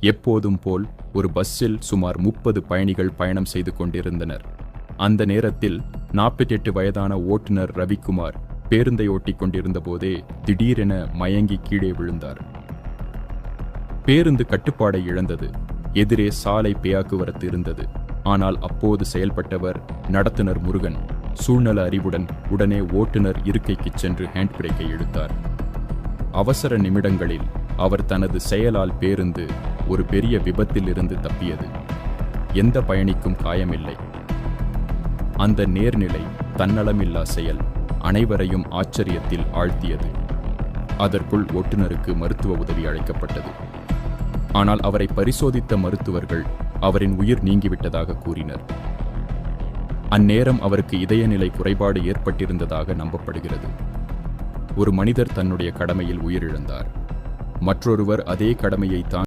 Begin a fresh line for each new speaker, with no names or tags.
எப்போதும் போல் ஒரு பஸ்ஸில் சுமார் முப்பது பயணிகள் பயணம் செய்து கொண்டிருந்தனர். அந்த நேரத்தில் நாற்பத்தெட்டு வயதான ஓட்டுநர் ரவிக்குமார் பேருந்தை ஓட்டிக் கொண்டிருந்த போதே திடீரென மயங்கி கீழே விழுந்தார். பேருந்து கட்டுப்பாடை இழந்தது. எதிரே சாலை பேயாக்குவரத்து இருந்தது. ஆனால் அப்போது செயல்பட்டவர் நடத்துனர் முருகன். சூழ்நல அறிவுடன் உடனே ஓட்டுநர் இருக்கைக்குச் சென்று ஹேண்ட் பிரேக்கை இழுத்தார் அவசர நிமிடங்களில் அவர் தனது செயலால் பேருந்து ஒரு பெரிய விபத்திலிருந்து தப்பியது. எந்த பயணிக்கும் காயமில்லை. அந்த நேர்நிலை தன்னலமில்லா செயல் அனைவரையும் ஆச்சரியத்தில் ஆழ்த்தியது. அதற்குள் ஓட்டுநருக்கு மருத்துவ உதவி அழைக்கப்பட்டது. ஆனால் அவரை பரிசோதித்த மருத்துவர்கள் அவரின் உயிர் நீங்கிவிட்டதாக கூறினர். அந்நேரம் அவருக்கு இதயநிலை குறைபாடு ஏற்பட்டிருந்ததாக நம்பப்படுகிறது. ஒரு மனிதர் தன்னுடைய கடமையில் உயிரிழந்தார். மற்றொருவர் அதே கடமையை தான்